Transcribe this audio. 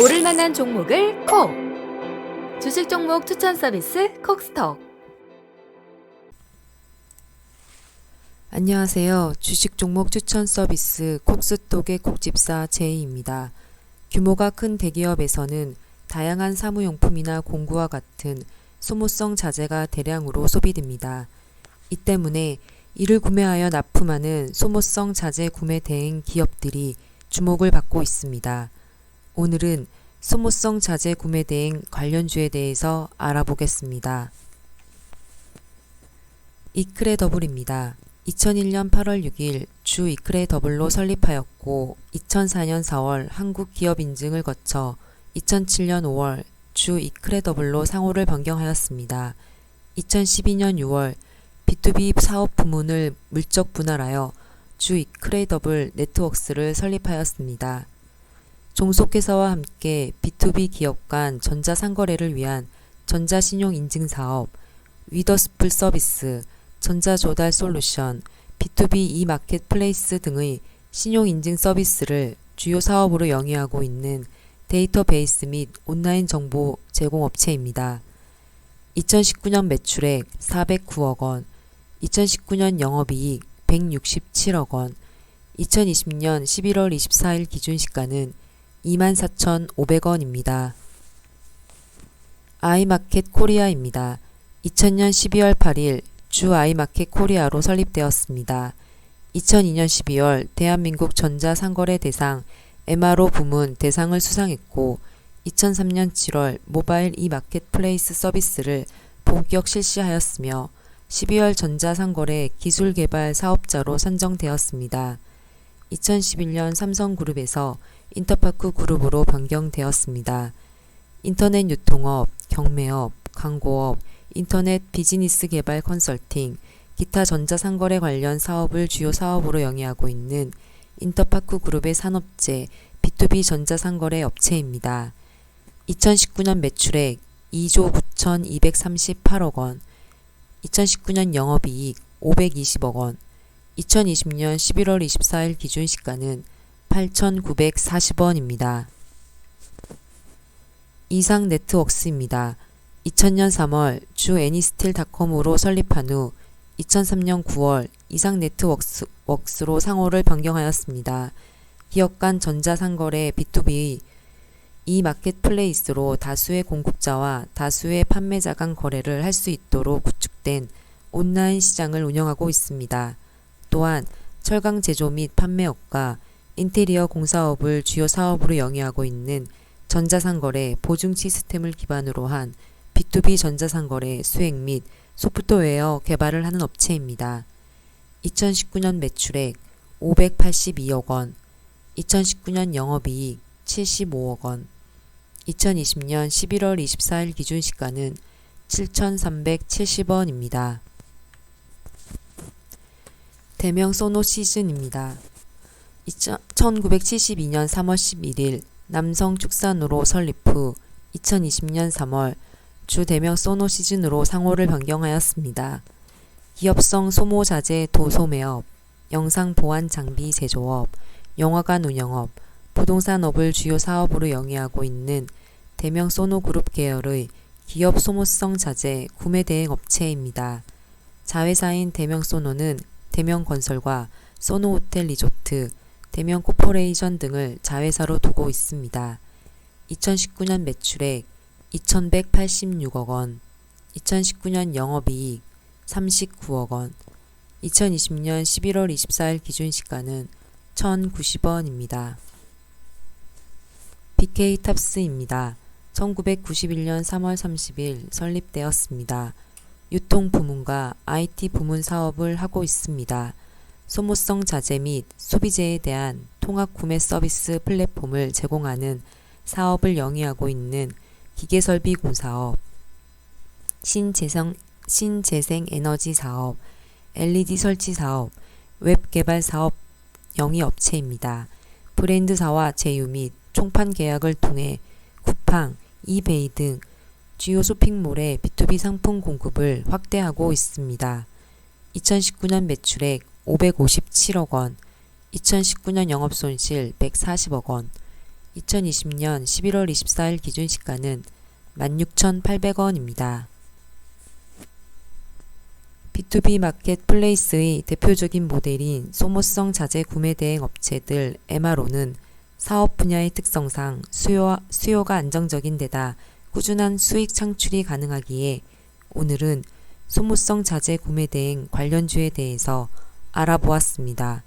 오를 만한 종목을 콕! 주식 종목 추천 서비스 콕스톡. 안녕하세요. 주식 종목 추천 서비스 콕스톡의 콕집사 제이입니다. 규모가 큰 대기업에서는 다양한 사무용품이나 공구와 같은 소모성 자재가 대량으로 소비됩니다. 이 때문에 이를 구매하여 납품하는 소모성 자재 구매 대행 기업 들이 주목을 받고 있습니다. 오늘은 소모성 자재 구매 대행 관련주에 대해서 알아보겠습니다. 이크레 더블입니다. 2001년 8월 6일 주 이크레 더블로 설립하였고 2004년 4월 한국 기업 인증을 거쳐 2007년 5월 주 이크레 더블로 상호를 변경하였습니다. 2012년 6월 B2B 사업 부문을 물적 분할하여 주 이크레더블 네트워크스를 설립하였습니다. 종속회사와 함께 B2B 기업 간 전자상거래를 위한 전자신용인증 사업, 위더스풀 서비스, 전자조달 솔루션, B2B 이마켓플레이스 등의 신용인증 서비스를 주요 사업으로 영위하고 있는 데이터베이스 및 온라인 정보 제공 업체입니다. 2019년 매출액 409억 원, 2019년 영업이익 167억 원, 2020년 11월 24일 기준 시가는 24,500원입니다. 아이마켓 코리아입니다. 2000년 12월 8일 주 아이마켓 코리아로 설립되었습니다. 2002년 12월 대한민국 전자상거래 대상 MRO 부문 대상을 수상했고 2003년 7월 모바일 이 마켓플레이스 서비스를 본격 실시하였으며 12월 전자상거래 기술개발 사업자로 선정되었습니다. 2011년 삼성그룹에서 인터파크 그룹으로 변경되었습니다. 인터넷 유통업, 경매업, 광고업, 인터넷 비즈니스 개발 컨설팅, 기타 전자상거래 관련 사업을 주요 사업으로 영위하고 있는 인터파크 그룹의 산업재 B2B 전자상거래 업체입니다. 2019년 매출액 2조 9,238억 원, 2019년 영업이익 520억 원, 2020년 11월 24일 기준 시가는 8,940원입니다. 이상 네트웍스입니다. 2000년 3월 주 애니스틸닷컴으로 설립한 후 2003년 9월 이상 네트웍스로 상호를 변경하였습니다. 기업 간 전자상거래 B2B 이 마켓플레이스로 다수의 공급자와 다수의 판매자 간 거래를 할 수 있도록 구축된 온라인 시장을 운영하고 있습니다. 또한 철강 제조 및 판매업과 인테리어 공사업을 주요 사업으로 영위하고 있는 전자상거래 보증 시스템을 기반으로 한 B2B 전자상거래 수행 및 소프트웨어 개발을 하는 업체입니다. 2019년 매출액 582억 원, 2019년 영업이익 75억 원, 2020년 11월 24일 기준 시가는 7,370원입니다. 대명 소노 시즌입니다. 1972년 3월 11일 남성 축산으로 설립 후 2020년 3월 주 대명 소노 시즌으로 상호를 변경하였습니다. 기업성 소모자재 도소매업, 영상 보안 장비 제조업, 영화관 운영업, 부동산업을 주요 사업으로 영위하고 있는 대명 소노그룹 계열의 기업 소모성 자재 구매 대행 업체입니다. 자회사인 대명 소노는 대명 건설과 소노 호텔 리조트, 대명 코퍼레이션 등을 자회사로 두고 있습니다. 2019년 매출액 2,186억 원, 2019년 영업이익 39억 원, 2020년 11월 24일 기준 시가는 1,090원입니다. BK탑스입니다. 1991년 3월 30일 설립되었습니다. 유통 부문과 IT 부문 사업을 하고 있습니다. 소모성 자재 및 소비재에 대한 통합 구매 서비스 플랫폼을 제공하는 사업을 영위하고 있는 기계설비 공사업, 신재생, 신재생 에너지 사업, LED 설치 사업, 웹 개발 사업 영위 업체입니다. 브랜드사와 제휴 및 총판 계약을 통해 쿠팡, 이베이 등 주요 쇼핑몰의 B2B 상품 공급을 확대하고 있습니다. 2019년 매출액 557억 원, 2019년 영업 손실 140억 원, 2020년 11월 24일 기준 시가는 16,800원입니다. B2B 마켓플레이스의 대표적인 모델인 소모성 자재 구매 대행 업체들 MRO는 사업 분야의 특성상 수요, 수요가 안정적인 데다 꾸준한 수익 창출이 가능하기에 오늘은 소모성 자재 구매 대행 관련주에 대해서 알아보았습니다.